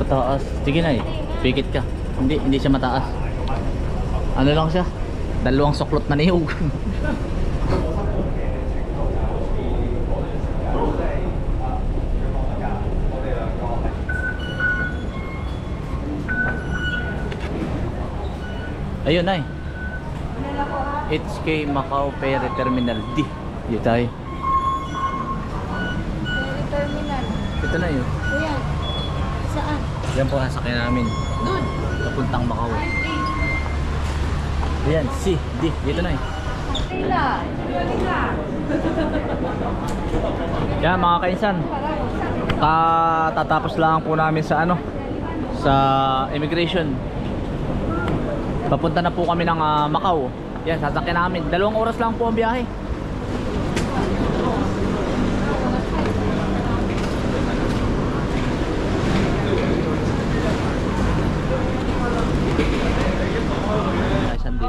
Super taas. Sige na eh. Pikit ka. Hindi, hindi siya mataas. Ano lang siya? Dalawang suklot na niyog. Ayun eh. HK Macau Ferry Terminal D. Dito tayo. Ferry terminal. Ito na yun. Yan po ang sakyan namin. Doon. Papuntang Macau. Ayan, C, D. Dito na eh. Yan mga kainsan. Katatapos lang po namin sa ano sa immigration. Papunta na po kami ng ah, Macau. Yan, sasakyan namin. Dalawang oras lang po ang biyahe.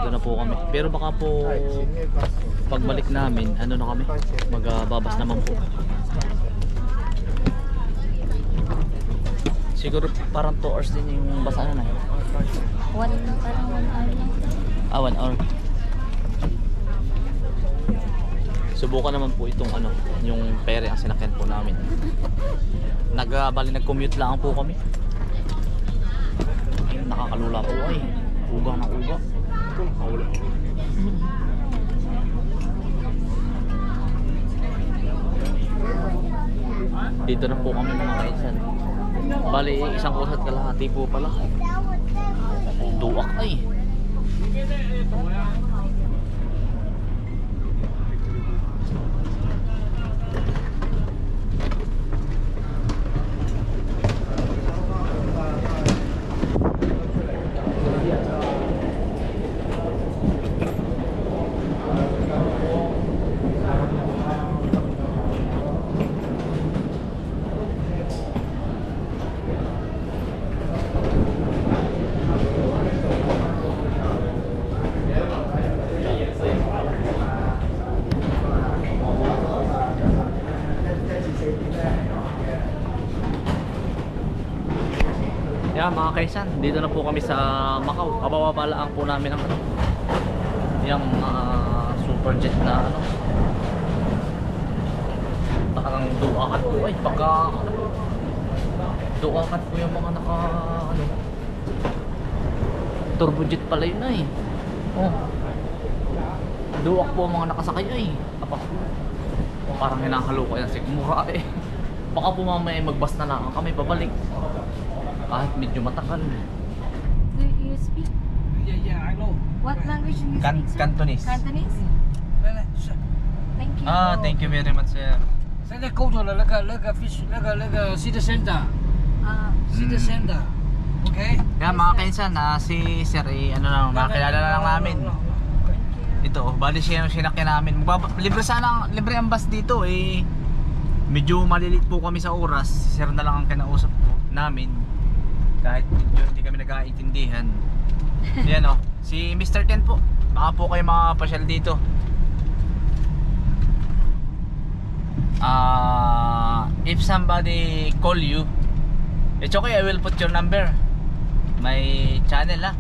Dito na po kami. Pero baka po pagbalik namin, ano na kami? Magbabas naman po. Siguro parang 2 hours din yung basa na na. One, parang one hour lang. Ah, 1 hour. Subukan naman po itong ano, yung pere ang sinakyan po namin. Nag, ah, bali nag-commute lang po kami. Nakakalula po ay. Uga ng uga. Dito na po kami mga kaisan. Bali, isang oras at kalahati po pala. Duwak ay. Yan mga kaisan, dito na po kami sa Macau. Kabababalaan po namin ang ano, yung ah, super jet na ano. Parang duakat po ay pagka ano, duakat po yung mga naka ano, turbojet pala yun ay. Oh. Duak po ang mga nakasakay ay. Apa. Parang hinahalo ko yan sigmura eh. Baka po mamaya magbas na lang kami pabalik. Kahit medyo matagal. Do you speak? Yeah, yeah, I know. What language do you Can- speak, sir? Cantonese. Cantonese? Well, uh, Thank you. Ah, thank you very much, sir. 现在沟通了那个那个 fish 那个那个 city center Ah, city Mm. center OK Kaya mga kainsan, ah, si Sir, eh, ano lang, makilala na lang namin. thank you. Ito, oh, bali siya yung sinakyan namin. Magbaba- libre sana, ang- libre ang bus dito eh. Medyo malilit po kami sa oras. Si Sir na lang ang kinausap po namin. Kahit medyo hindi kami nagkaintindihan. Yan oh, si Mr. Ken po. Baka po kayo makapasyal dito. Ah, if somebody call you, it's okay, I will put your number. My channel ah.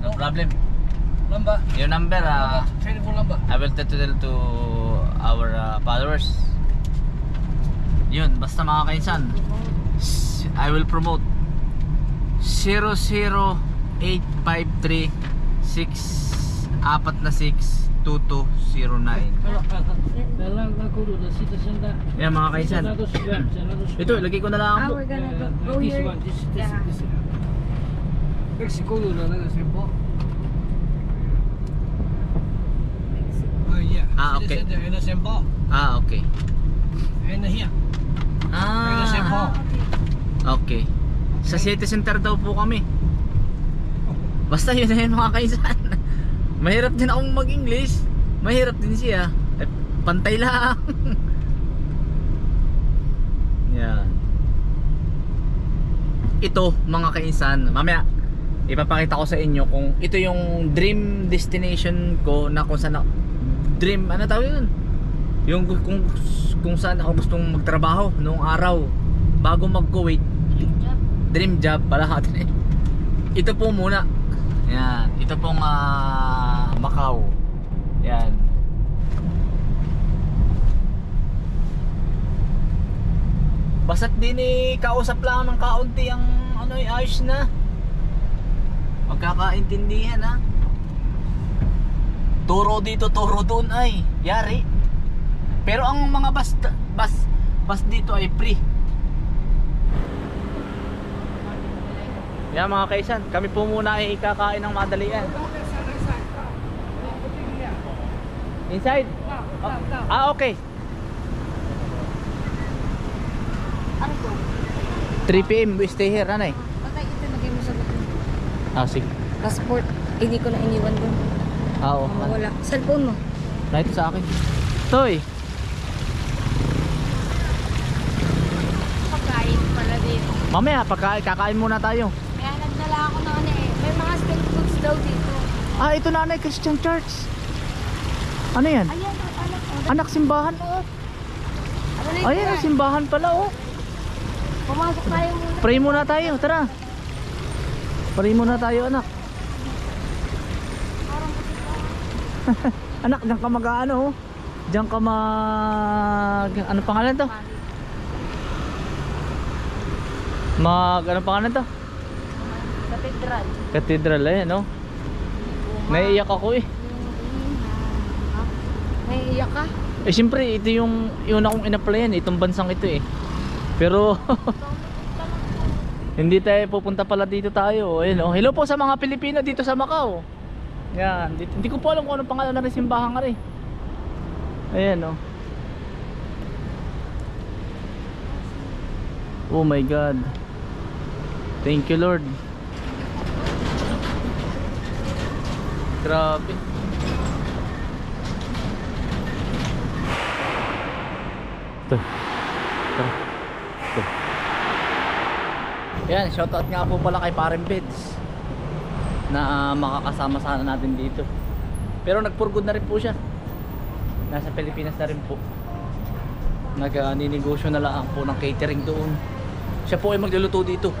No Oh. problem. number Your number ah. number, telephone number I will tell to, to our uh, followers. Yun, basta mga kainsan. I will promote. 00853 apat na 6 2209 Yan mga kaisan. Ito, lagay ko na lang. Ah, we're gonna oh, na lang kasi po Oh yeah. Ah, okay. Citizen, Ayun na sempo Ah, okay. Ayun na Ah, Ayun na Ah, okay. Sa city center daw po kami. Basta yun na yun mga kaisan. Mahirap din akong mag-English. Mahirap din siya. Eh, pantay lang. Yan. Ito mga kaisan, mamaya ipapakita ko sa inyo kung ito yung dream destination ko na kung saan ako, dream ano tawag yun? Yung kung kung saan ako gustong magtrabaho noong araw bago mag-Kuwait. Yeah. Dream job pala natin. Ito po muna. Yan, ito pong ah, Macau. Yan. Basta't din eh, kausap lang ng kaunti ang ano eh, ayos na. Magkakaintindihan ha. Turo dito, turo doon ay. Yari. Pero ang mga bus, bus, bus dito ay free. Yan mga kaisan, kami po muna ay ikakain ng madalian. Inside? Ah, okay. Ano to? 3 p.m. we stay here, eh? Patay ito lagay mo sa button. Ah, sige. Passport. Hindi ko na iniwan doon. Ah, oo. Mawala. Cellphone mo. Ito sa akin. Toy. Pagkain pala dito. Mamaya, pagka kakain muna tayo. Nagdala ako ng ano eh. May mga street foods daw dito. Ah, ito nanay Christian Church. Ano yan? Ayan, anak. Oh, Anak simbahan. Ano na? Ayan, ang simbahan pala oh. Pumasok tayo muna. Pray muna tayo, tara. Pray muna tayo, anak. anak, diyan ka mag ano oh. Diyan ka mag... Ano pangalan to? Mag... Ano pangalan to? Cathedral. Cathedral eh, no? Naiiyak ako eh. Naiiyak ka? Eh siyempre, ito yung una kong in-applyan, itong bansang ito eh. Pero hindi tayo pupunta pala dito tayo. Ayun, oh. Hello po sa mga Pilipino dito sa Macau. Yan, di- hindi ko po alam kung anong pangalan ng simbahan nga rin. Ayan oh. Oh my God. Thank you Lord. Grabe. Ito. Ito. Ito. Yan, shoutout nga po pala kay Pareng Beds na ah, makakasama sana natin dito. Pero nagpurgod na rin po siya. Nasa Pilipinas na rin po. Nag-ninegosyo na lang po ng catering doon. Siya po ay magluluto dito.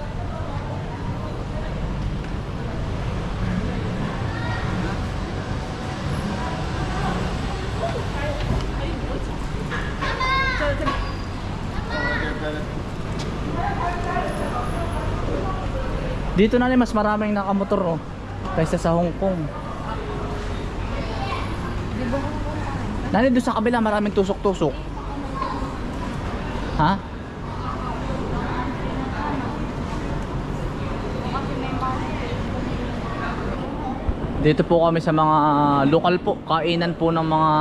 Dito na rin mas maraming nakamotor oh. Kaysa sa Hong Kong. Nani doon sa kabila maraming tusok-tusok. Ha? Dito po kami sa mga lokal po, kainan po ng mga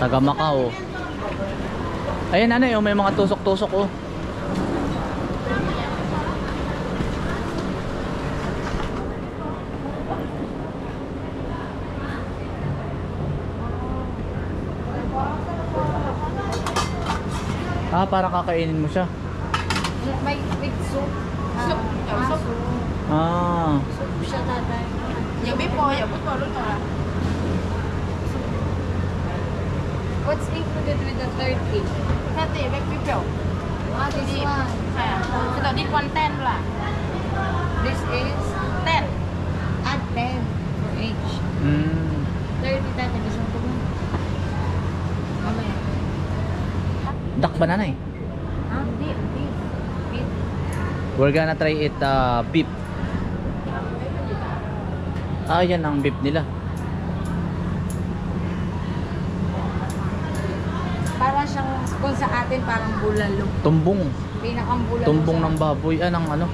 taga Macau. Ayan ano yung may mga tusok-tusok oh. Ah, para kakainin mo siya. May with soup. Soup. Ah, soup. Ah. Soup siya tatay. Yung bipo, yung bipo, luto ah. What's included with the 30? Sati, may bipo. Ah, this one. Kaya, ito, this one 10 lah. This is 10. add 10 for each. Mm. 30 tatay. Gusto mo mo? Mamaya. Dak banana eh. Ah, beef. Beef. Beef. We're gonna try it uh, beef. Ah, yan ang beef nila. Para siyang, kung sa atin, parang bulalo. Tumbong. Pinakang bulalo. Tumbong ng baboy. Ah, ng ano?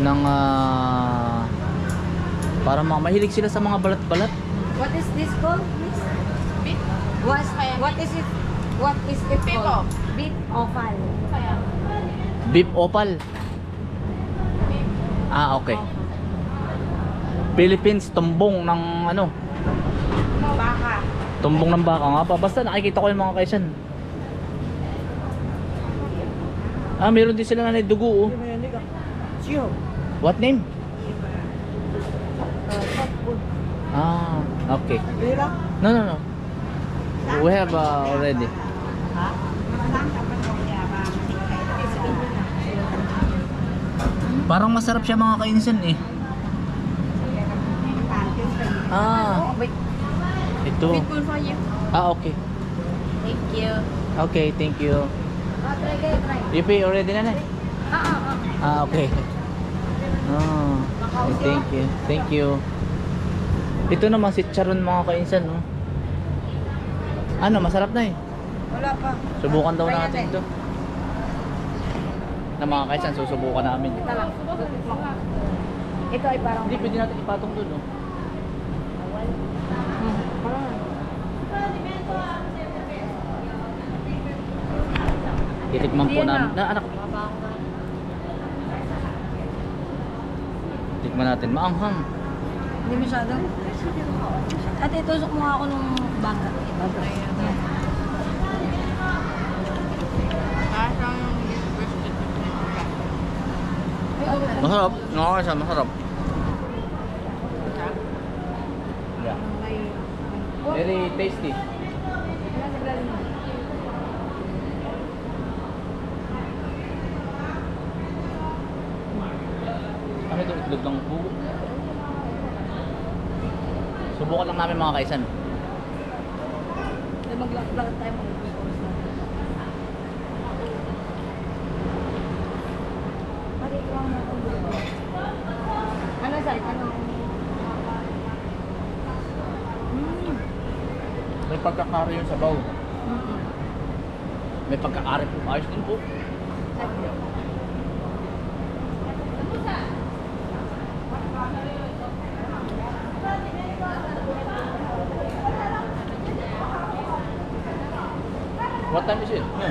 Ng ah... para mga mahilig sila sa mga balat-balat. What is this called, miss? Beef. What, what is it? What is it Beef called? Beef. Kaya, Beef opal. Ah, okay. Philippines tumbong ng ano? baka. Tumbong ng baka nga pa. Basta nakikita ko yung mga kaisan. Ah, meron din sila na nanay dugo oh. What name? Ah, ah okay. No, no, no. We have uh, already. Parang masarap siya mga kainsan eh. Ah. Ito. Ah, okay. Thank you. Okay, thank you. Ah, try kayo, try. You pay already na Ah, ah, ah. Ah, okay. Oh, thank you. Thank you. Ito naman si Charon mga kainsan, no? Ano, masarap na eh. Wala pa. Subukan daw Try natin natin. ito. Na mga kainsan, susubukan namin. Ito lang. Ito ay parang... Hindi, pwede natin ipatong doon, no? Hmm, Titikman po namin. ah. Na, anak. Tikman natin. Maanghang. Hindi masyado. Ate, tusok mo ako nung bangka. Bangka. Masarap. Nakakaya siya, masarap. Yeah. Very tasty. Itlog ng bugo? Subukan lang namin mga kaisan. Maglakad tayo mag Ano sa'yo? Ano? May pagkakari yung sabaw. May pagkakari po. Ayos din po. What time is it? No.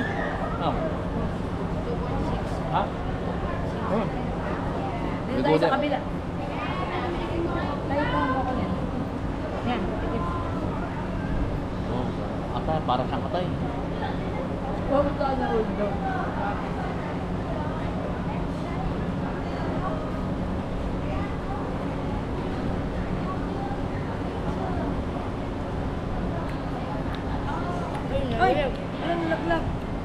No. Ha? Oh. Dito We tayo go sa there. kabila. Tayo pa ang ako yan. Yan. Oh. Ata, parang siyang katay. Huwag ka na hold down. Ay! Anong laglag?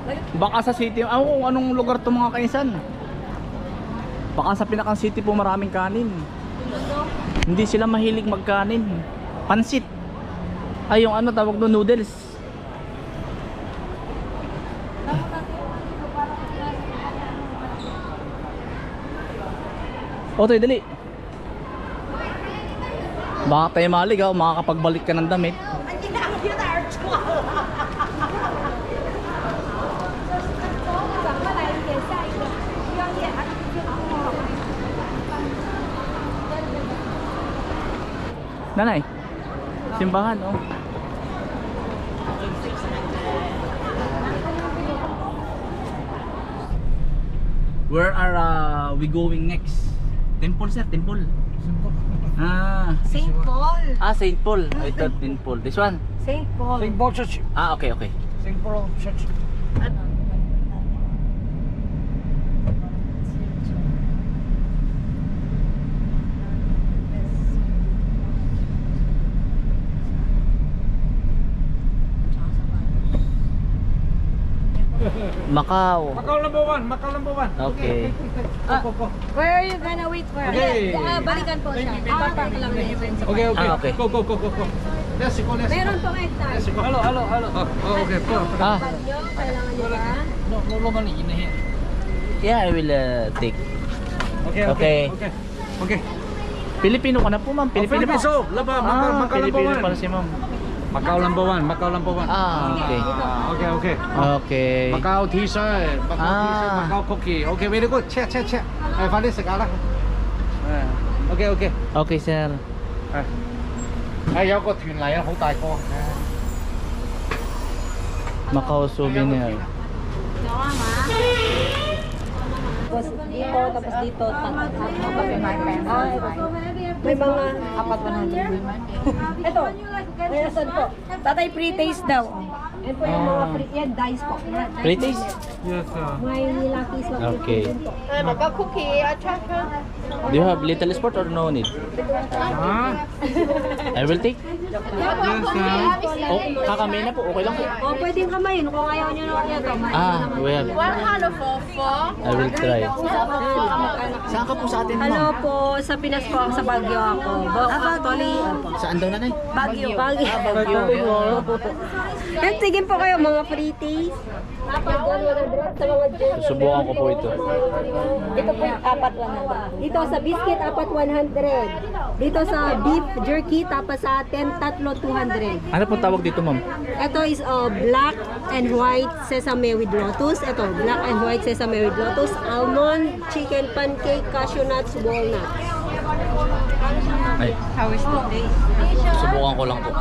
Laglag. Baka sa city, ah, kung anong lugar to mga kaisan. Baka sa pinakang city po maraming kanin. Hindi sila mahilig magkanin. Pansit. Ay, yung ano tawag no noodles. Otoy, dali. Baka tayo maligaw, makakapagbalik ka ng damit. Nanay, simbahan, oh. Where are uh, we going next? Temple, sir, temple. Ah, St. Paul. ah, Saint Paul. I thought temple. This one? St. Paul. St. Paul Church. Ah, okay, okay. St. Paul Church. Macau. Macau number one. Macau number one. Okay. Go. Where are you gonna wait for? Okay. Ah, balikan po siya. Ah. Okay, okay. Ah, okay. Go, go, go, go, go. Let's go, let's go. Meron pong hectare. Let's go. Hello, hello, hello. Oh, oh okay. Go. Ah, kailangan nyo ba? No, no, no money in here. yeah, I will uh, take. Okay, Okay. okay. Okay. Okay. Pilipino ka na po, ma'am. Pilipino Filipino. pa. So, laba, Ah, one. pala si ma'am. Macau number one, Macau number one. Ah, okay. Ah, okay, okay. Okay. Macau T-shirt, Macau ah. T-shirt, Macau cookie. Okay, very good. Check, check, check. Eh, Fadi sekarang. Eh, okay, okay. Okay, sir. Eh, eh, có cái thuyền này, rất đại con. Macau souvenir. Tapos dito, tapos dito, tapos dito, tapos dito, tapos dito, tapos dito, tapos dito, May mga apat 100. Ito, may asan po. Tatay pre-taste daw. Yan po yung mga pre, yan dice po. Yan, dice? Yes, sir. May nilakis po. Okay. Do you have little sport or no need? Huh? I will take. Yes, sir. Oh, kakamay na po. Okay lang po. O, Oh, pwedeng kamayin. Kung ayaw nyo naman yan, kamayin. Ah, we have. I will try. Saan ka po sa atin, Hello ma'am? po, sa Pinas po ako, sa Baguio ako. Bo, actually, Saan daw nanay? Baguio. Baguio. Baguio. Yan, sige po kayo, mga free taste. Apat 100 sa mga dessert. Susubukan ko po ito. Ito po yung apat 100. Dito sa biscuit, apat 100. Dito sa beef jerky, tapos sa atin, tatlo 200. Ano po tawag dito, ma'am? Ito is uh, black and white sesame with lotus. Ito, black and white sesame with lotus. Almond, chicken pancake, cashew nuts, walnuts. Ay, How is today? subukan ko lang po.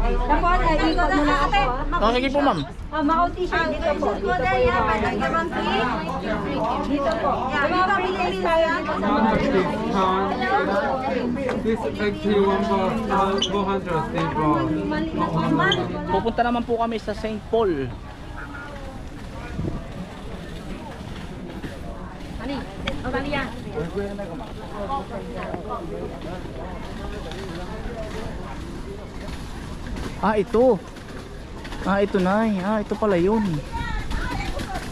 Tapos, ay, ikot muna ako. ah. Oh, sige po, ma'am. Ah, Macau t-shirt dito po. Dito po yung mga Dito po. Yung mga free tayo This actually one box, uh, 400 people. mali na normal. Pupunta naman po kami sa St. Paul. Mali. O, mali yan. Ah, ito. Ah, ito na Ah, ito pala yun.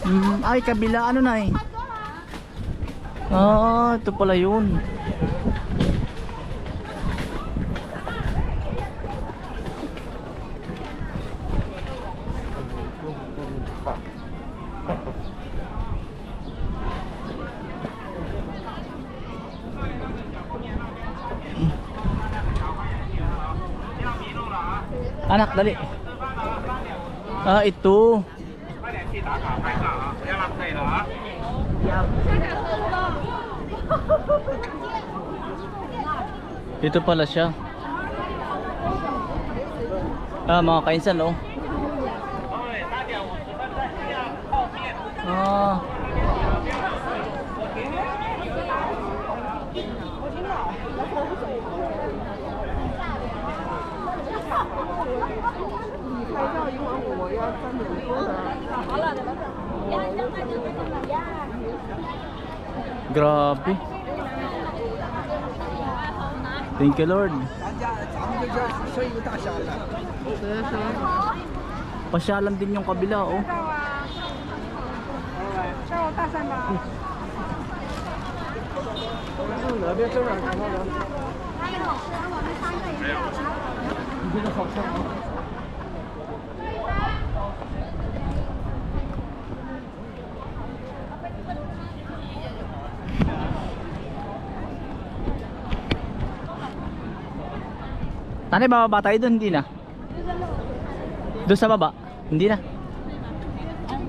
Mm, ay, kabila. Ano na Ah, ito pala yun. Anak, dali. Ah, ito. Ito pala siya. Ah, mga kainsan, oh. Ah. Grabe. Thank you, Lord. Pasyalan din yung kabila, oh. Tanay, bababa tayo doon, hindi na. Doon sa baba, hindi na.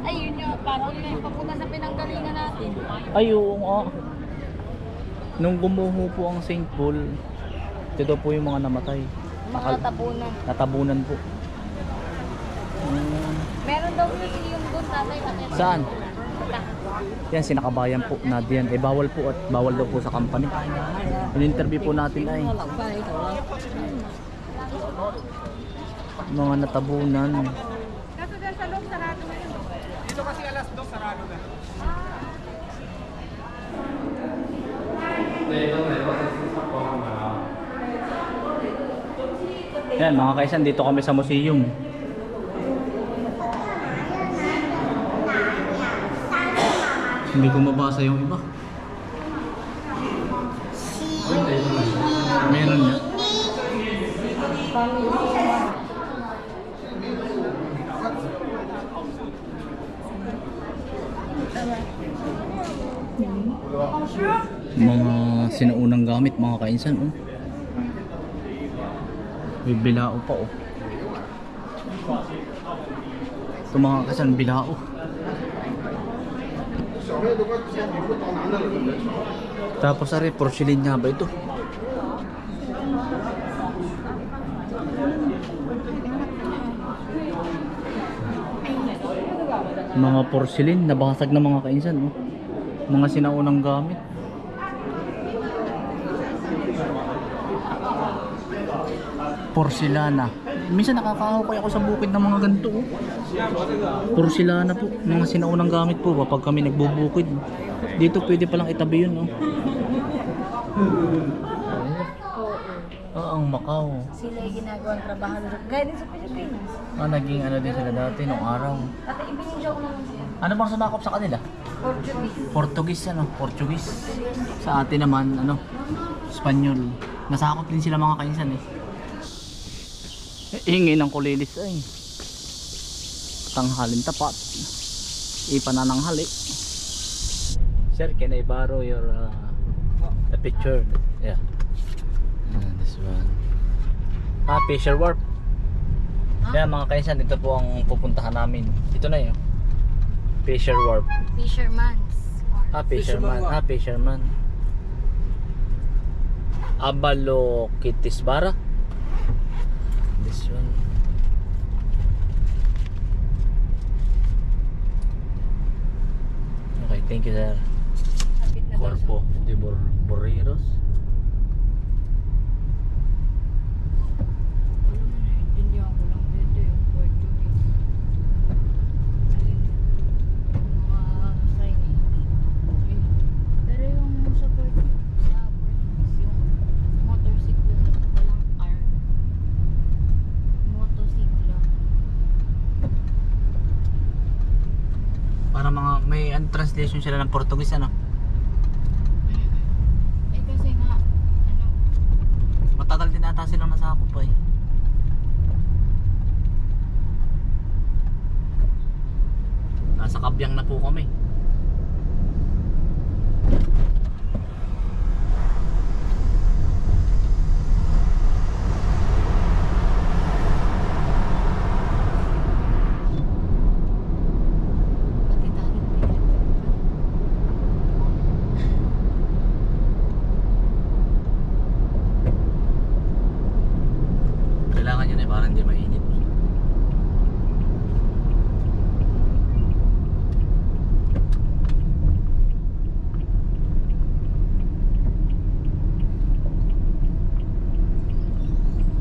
Ayun yun, parang yun yung papunta sa pinanggalingan natin. Ay, oo nga. Nung gumuho po ang St. Paul, ito daw po yung mga namatay. Mga Nakal- tabunan. Natabunan po. Hmm, Meron daw yung yung doon tatay natin. saan? Yan, sinakabayan po na diyan. Eh, bawal po at bawal daw po sa company. In-interview po natin ay mga natabunan. Yan mga kaisan, dito kami sa museum. Hindi ko mabasa yung iba. Meron niya. Mga sinaunang gamit mga kainsan oh. May bilao pa oh. Ito mga kasan bilao. Tapos ari porcelain nga ba ito? mga porcelain nabasag na mga kainsan no? mga sinaunang gamit porcelana minsan nakakahukay ako sa bukid ng mga ganito oh. porcelana po mga sinaunang gamit po kapag kami nagbubukid dito pwede palang itabi yun no? Oh. Ah, ang Macau. Sila yung ginagawang trabaho. Gaya din sa Pilipinas. Ah, naging ano din sila dati nung araw. Ate, ibinidyo ko naman siya. Ano bang sumakop sa kanila? Portuguese. Portuguese ano, Portuguese. Sa atin naman ano, Espanyol. Nasakop din sila mga kainsan eh. Eh, Hingi ng kulilis ay. Tanghalin tapat. Ipanananghali. Sir, can I borrow your uh, a picture? Yeah. Ah, this one. Ah, Fisher Warp. Yeah, mga kainsan, ito po ang pupuntahan namin. Ito na yun. Fisher Warp. Fisherman's. Ah, fisherman. Ah, fisherman. Abalo Kitisbara. This one. Okay, thank you sir. Corpo de Bor Borreros. Alam mo na, intindihan ko lang dito yung Portuguese. Ayun, yung mga signage. Yun. Pero yung sa Portuguese, sa Portuguese, yung motorsiklo na walang car. Motosiklo. Para mga may ano, translation sila ng Portuguese ano. Eh kasi nga, ano, Matagal din ata silang nasakop eh. Nasa kabyang na po kami. pati tayo may Kailangan yun eh, para hindi mainit.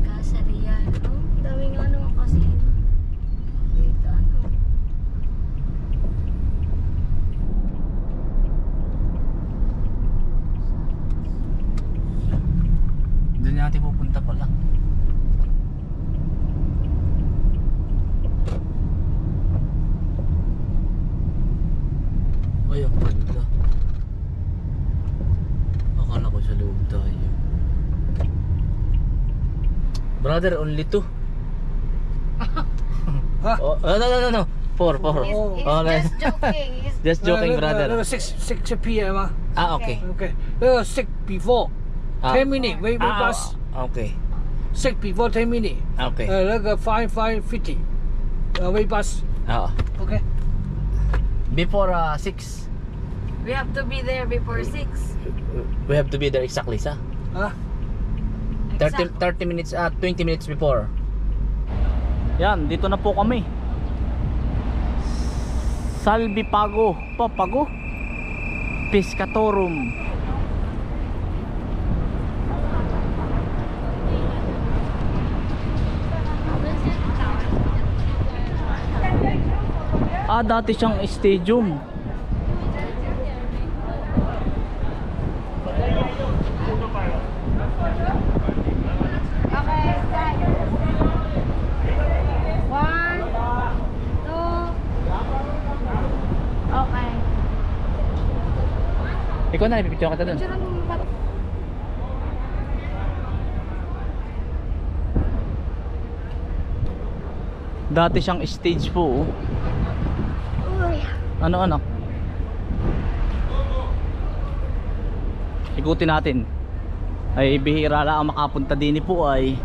Kasarian. Oh, daming ano kasi. Dito ano. Doon natin pupunta pala. Ay, ang ganda. Akala ko sa loob tayo. Brother, only two. oh, no, no, no, no. Four, four. He's, Oh. he's Oh, no. just joking. He's Just joking, brother. Uh, six six p.m. Ah. Ah, okay. Okay. Uh, six before. Ah. Ten minutes. Wait, wait, Ah, bus. okay. Six before ten minutes. Okay. Uh, like uh, five five fifty. Uh, wait, bus. Ah. Okay. Before uh, 6, We have to be there before 6. we have to be there exactly sa Ah. 30, 30 minutes at 20 minutes before. Yan, dito na po kami. Salvi Pago, Papago. Piscatorum. Ah, dati siyang stadium. Ikaw na, ipipicture kita pa. Dati siyang stage po. oh. Ano anak? Ikutin natin. Ay bihira lang ang makapunta din po ay